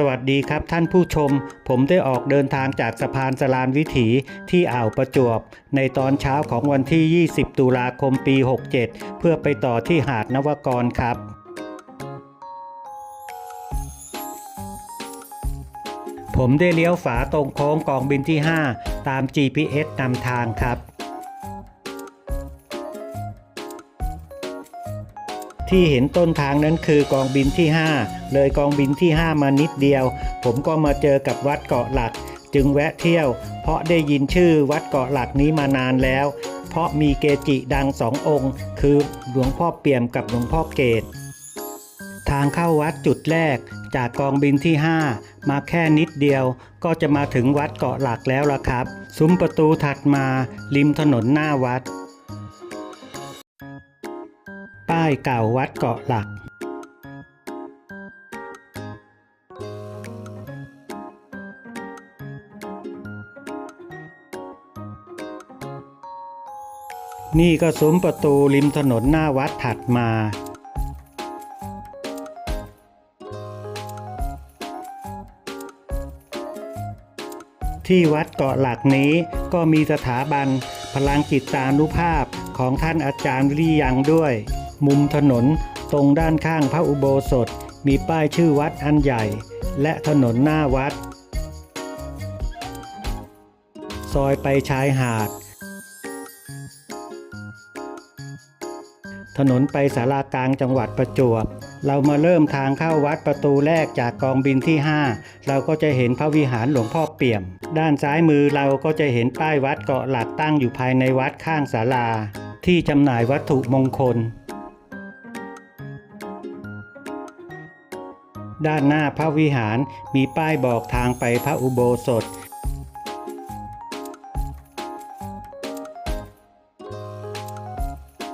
สวัสดีครับท่านผู้ชม ผมได้ออกเดินทางจากสะพานสลานวิถีที่อ่าวประจวบ ในตอนเช้าของวันที่ 20 ตุลาคมปี 67 เพื่อไปต่อที่หาดนวกรครับผมได้เลี้ยวฝาตรงโค้งกองบินที่ 5 ตาม GPS นำทางครับ ที่เห็นต้นทางนั้นคือกองบินที่ 5 เลยกองบินที่ 5 มานิดเดียว ผมก็มาเจอกับวัดเกาะหลัก จึงแวะเที่ยว เพราะได้ยินชื่อวัดเกาะหลักนี้มานานแล้ว เพราะมีเกจิดังสององค์ คือหลวงพ่อเปี่ยมกับหลวงพ่อเกตทางเข้าวัดจุดแรก จากกองบินที่ 5 มาแค่นิดเดียว ก็จะมาถึงวัดเกาะหลักแล้วล่ะครับ ซุ้มประตูถัดมาริมถนนหน้าวัด ป้ายเก่าวัดเกาะหลัก นี่ก็ซุ้มประตูริมถนนหน้าวัดถัดมาที่วัดเกาะหลักนี้ก็มีสถาบันพลังจิตตานุภาพของท่านอาจารย์ลี่ยังด้วย มุมถนนตรงด้านข้างพระอุโบสถ มีป้ายชื่อวัดอันใหญ่ และถนนหน้าวัด ซอยไปชายหาด ถนนไปสารากลางจังหวัดประจวบ เรามาเริ่มทางเข้าวัดประตูแรกจากกองบินที่ 5 เราก็จะเห็นพระวิหารหลวงพ่อเปี่ยม ด้านซ้ายมือเราก็จะเห็นป้ายวัดเกาะหลักตั้งอยู่ภายในวัดข้างศาลา ที่จำหน่ายวัตถุมงคล ด้านหน้าพระวิหารมีป้ายบอกทางไปพระอุโบสถ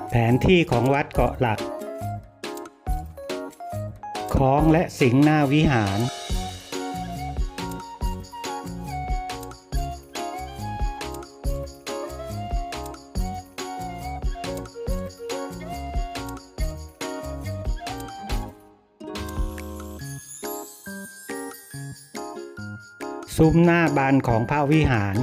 แผนที่ของวัดเกาะหลักคล้องและสิงห์หน้าวิหาร ซุ้มหน้าบานของพระวิหาร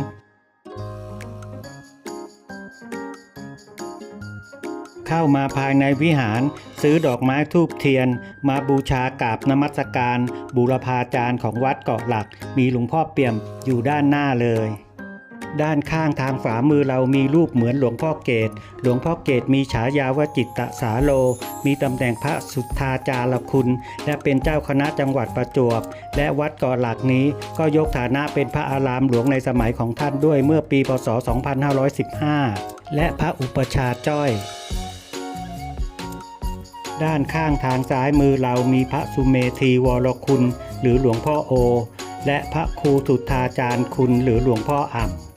เข้ามาภายในวิหาร ซื้อดอกไม้ทูบเทียน มาบูชากราบนมัสการบูรพาจารย์ของวัดเกาะหลัก มีหลวงพ่อเปี่ยมอยู่ด้านหน้าเลย ด้านข้างทางฝามือเรามีรูปเหมือนหลวงพ่อเกต หลวงพ่อเกตมีฉายาว่าจิตตสาโล มีตำแหน่งพระสุทธาจารคุณ และเป็นเจ้าคณะจังหวัดประจวบ และวัดกาะหลักนี้ก็ยกฐานะเป็นพระอารามหลวงในสมัยของท่านด้วยเมื่อปีพศ 2515 และพระอุปชาจ้อยด้านข้างทางซ้ายมือเรามีพระสุเมธีวรคุณ หรือหลวงพ่อโอ และพระครูสุทธาจารย์คุณหรือหลวงพ่ออ่ำ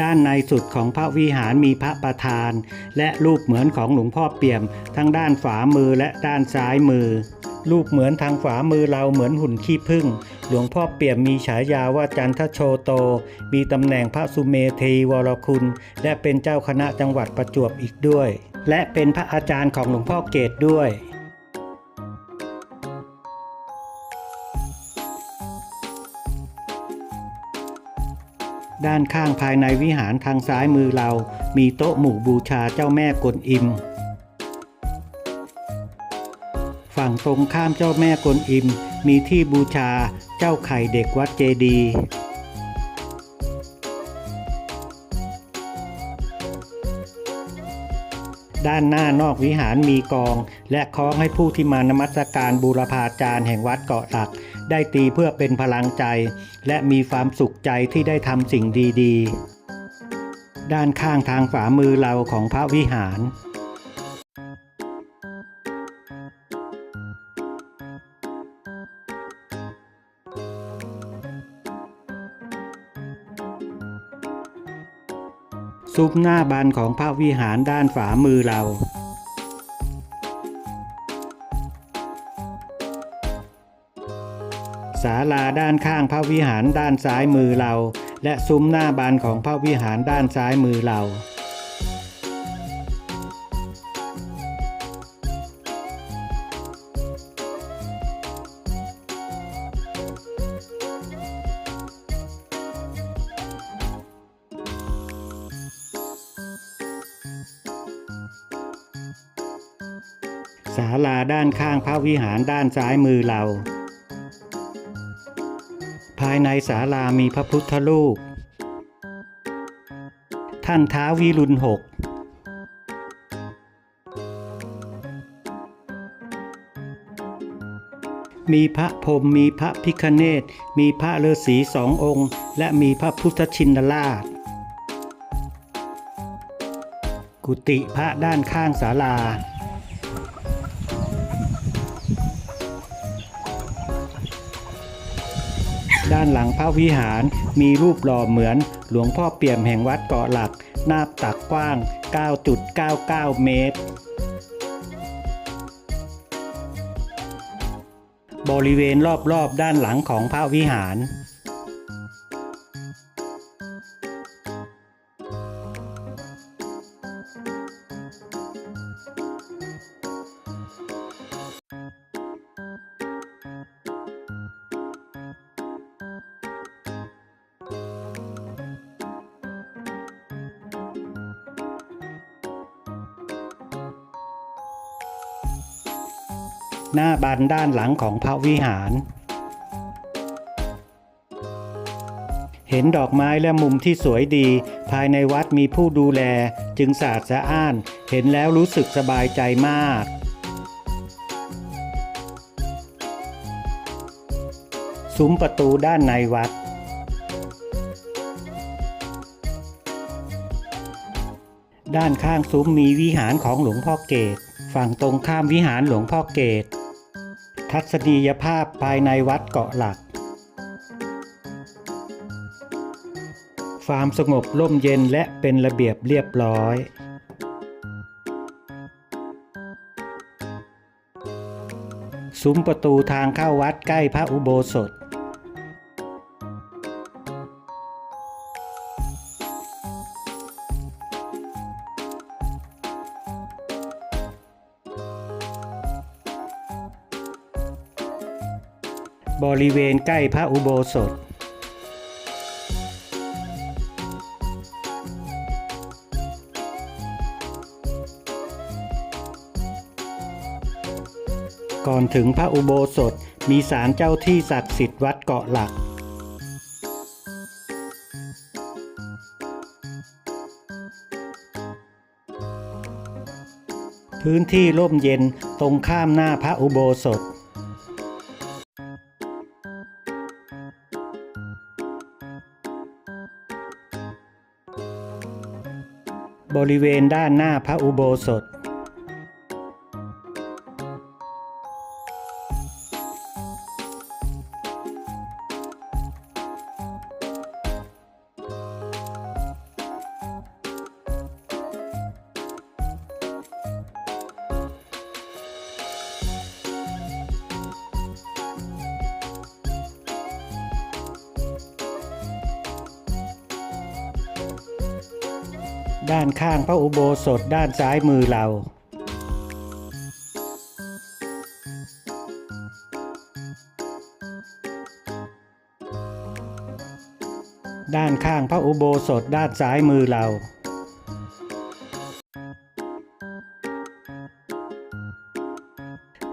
ด้านในสุดของพระวิหารมีพระประธาน และรูปเหมือนของหลวงพ่อเปี่ยม ทั้งด้านฝามือและด้านซ้ายมือ รูปเหมือนทางฝามือเราเหมือนหุ่นขี้ผึ้งหลวงพ่อเปี่ยมมีฉายาว่าจันทโชโต มีตำแหน่งพระสุเมธีวรคุณ และเป็นเจ้าคณะจังหวัดประจวบอีกด้วย และเป็นพระอาจารย์ของหลวงพ่อเกตด้วย ด้านข้างภายในวิหารทางซ้ายมือเรา มีโต๊ะหมู่บูชาเจ้าแม่กวนอิม ฝั่งตรงข้ามเจ้าแม่กวนอิม มีที่บูชาเจ้าไข่เด็กวัดเจดีย์ ด้านหน้านอกวิหารมีกอง และคล้องให้ผู้ที่มานมัสการบูรพาจารย์แห่งวัดเกาะหลัก ได้ตีเพื่อเป็นพลังใจ และมีความสุขใจที่ได้ทำสิ่งดี ๆ ด้านข้างทางฝ่ามือเราของพระวิหาร ซุปหน้าบานของพระวิหารด้านฝามือเราศาลาด้านข้างพระวิหารด้านซ้ายมือเรา และซุ้มหน้าบานของพระวิหารด้านซ้ายมือเรา ศาลาด้านข้างพระวิหารด้านซ้ายมือเรา ภายในศาลามีพระพุทธรูป ท่านท้าววิรุณหก มีพระพรหมมีพระพิคเนตมีพระฤาษีสององค์ และมีพระพุทธชินราช กุฏิพระด้านข้างศาลา ด้านหลังพระวิหารมีรูปหล่อเหมือนหลวงพ่อเปี่ยมแห่งวัดเกาะหลัก หน้าตักกว้าง 9.99 เมตร บริเวณรอบๆด้านหลังของพระวิหาร หน้าบานด้านหลังของพระวิหาร เห็นดอกไม้และมุมที่สวยดี ภายในวัดมีผู้ดูแลจึงสะอาดสะอ้าน เห็นแล้วรู้สึกสบายใจมากซุ้มประตูด้านในวัด ด้านข้างซุ้มมีวิหารของหลวงพ่อเกต ฝั่งตรงข้ามวิหารหลวงพ่อเกต ทัศนียภาพภายในวัดเกาะหลักฟาร์มสงบร่มเย็นและเป็นระเบียบเรียบร้อย ซุ้มประตูทางเข้าวัดใกล้พระอุโบสถ ริเวณใกล้พระอุโบสถ ก่อนถึงพระอุโบสถมีศาลเจ้าที่ศักดิ์สิทธิ์วัดเกาะหลักพื้นที่ร่มเย็นตรงข้ามหน้าพระอุโบสถ ริเวณด้านหน้าพระอุโบสถ ด้านข้างพระอุโบสถด้านซ้ายมือเรา ด้านข้างพระอุโบสถด้านซ้ายมือเรา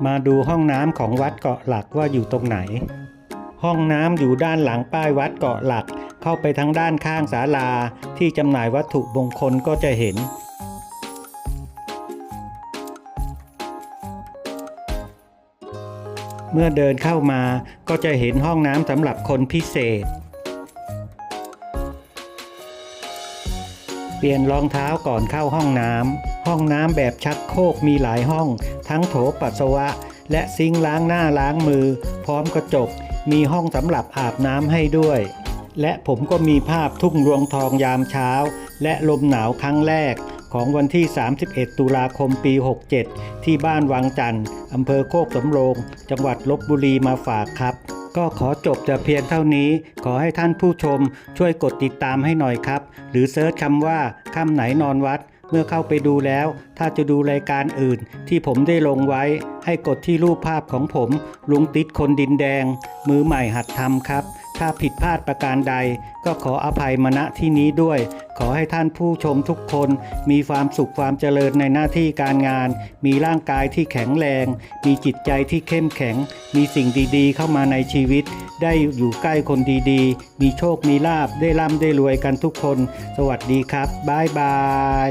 มาดูห้องน้ำของวัดเกาะหลักว่าอยู่ตรงไหน ห้องน้ำอยู่ด้านหลังป้ายวัดเกาะหลัก เข้าไปทางด้านข้างศาลา ที่จำหน่ายวัตถุมงคลก็จะเห็น เมื่อเดินเข้ามาก็จะเห็นห้องน้ำสำหรับคนพิเศษ เปลี่ยนรองเท้าก่อนเข้าห้องน้ำห้องน้ำแบบชักโครกมีหลายห้อง ทั้งโถปัสสาวะ และซิงล้างหน้าล้างมือ พร้อมกระจกมีห้องสำหรับอาบน้ำให้ด้วย และผมก็มีภาพทุ่งรวงทองยามเช้า และลมหนาวครั้งแรกของวันที่ 31 ตุลาคมปี 67 ที่บ้านวังจันทร์อำเภอโคกสำโรง จังหวัดลบบุรีมาฝากครับ ก็ขอจบแต่เพียงเท่านี้ ขอให้ท่านผู้ชมช่วยกดติดตามให้หน่อยครับ หรือเซิร์ชคำว่าค่ำไหนนอนวัด เมื่อเข้าไปดูแล้ว ถ้าจะดูรายการอื่น ที่ผมได้ลงไว้ ให้กดที่รูปภาพของผม ลุงติดคนดินแดง มือใหม่หัดทำครับ ถ้าผิดพลาดประการใด ก็ขออภัยมาณที่นี้ด้วย ขอให้ท่านผู้ชมทุกคนมีความสุขความเจริญในหน้าที่การงาน มีร่างกายที่แข็งแรง มีจิตใจที่เข้มแข็ง มีสิ่งดีๆ เข้ามาในชีวิต ได้อยู่ใกล้คนดีๆ มีโชคมีลาบได้ร่ำได้รวยกันทุกคน สวัสดีครับบ๊ายบาย